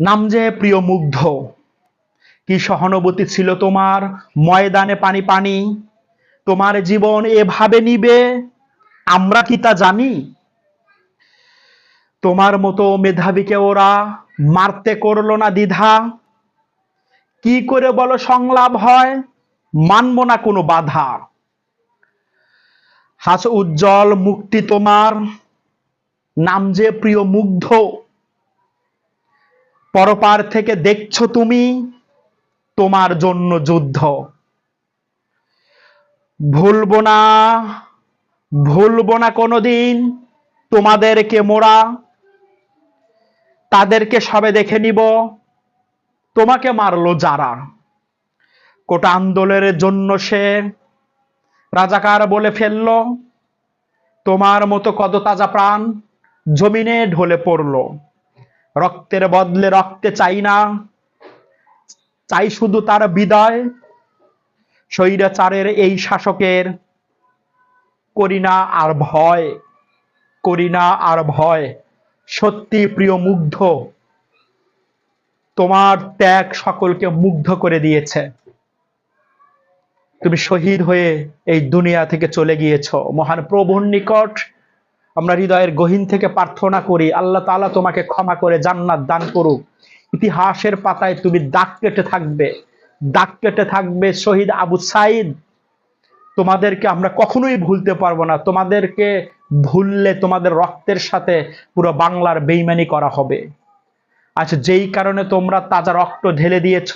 নাম যে প্রিয় মুগ্ধ, কি সহানুভূতি ছিল তোমার? ময়দানে পানি পানি, তোমার জীবন এভাবে নিবে? আমরা কি তা জানি? তোমার মতো মেধাবীকে ওরা মারতে করল না দ্বিধা। কি করে বলো সংলাপ হয়? মানব না কোনো বাধা। হাস উজ্জ্বল মুক্তি তোমার। নাম যে প্রিয় মুগ্ধ পরপার থেকে দেখছ তুমি? তোমার জন্য যুদ্ধ। ভুলবো না ভুলবো না কোনোদিন। তোমাদেরকে মোরা, তাদেরকে সবে দেখে নিব। তোমাকে মারলো যারা। কোটা আন্দোলনের জন্য সে রাজাকার বলে ফেলল। তোমার মতো কত তাজা প্রাণ জমিনে ঢলে পড়ল। রক্তের বদলে রক্তে চাই না। চাই শুধু তার বিদায়। স্বৈরাচারের এই শাসকের করি না আর ভয়, করি না আর ভয়। সত্যি প্রিয় মুগ্ধ, তোমার ত্যাগ সকলকে মুগ্ধ করে দিয়েছে। তুমি শহীদ হয়ে এই দুনিয়া থেকে চলে গিয়েছ। মহান প্রভুর নিকট আমরা হৃদয়ের গহীন থেকে প্রার্থনা করি, আল্লাহ তাআলা তোমাকে ক্ষমা করে জান্নাত দান করুক। ইতিহাসের পাতায় তুমি দাগ কেটে থাকবে, দাগ কেটে থাকবে শহীদ আবু সাইদ। তোমাদেরকে আমরা কখনোই ভুলতে পারব না, তোমাদেরকে ভুললে তোমাদের রক্তের সাথে পুরো বাংলার বেইমানি করা হবে। আচ্ছা যেই কারণে তোমরা তাজা রক্ত ঢেলে দিয়েছ,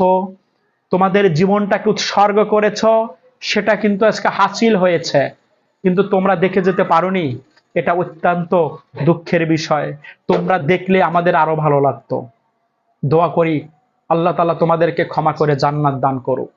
তোমাদের জীবনটাকে উৎসর্গ করেছ, সেটা কিন্তু আজকে হাসিল হয়েছে। কিন্তু তোমরা দেখে যেতে পারোনি এটা অত্যন্ত দুঃখের বিষয়। তোমরা দেখলে আমাদের আরও ভালো লাগতো। দোয়া করি, আল্লাহ তালা তোমাদেরকে ক্ষমা করে জান্নাত দান করুক।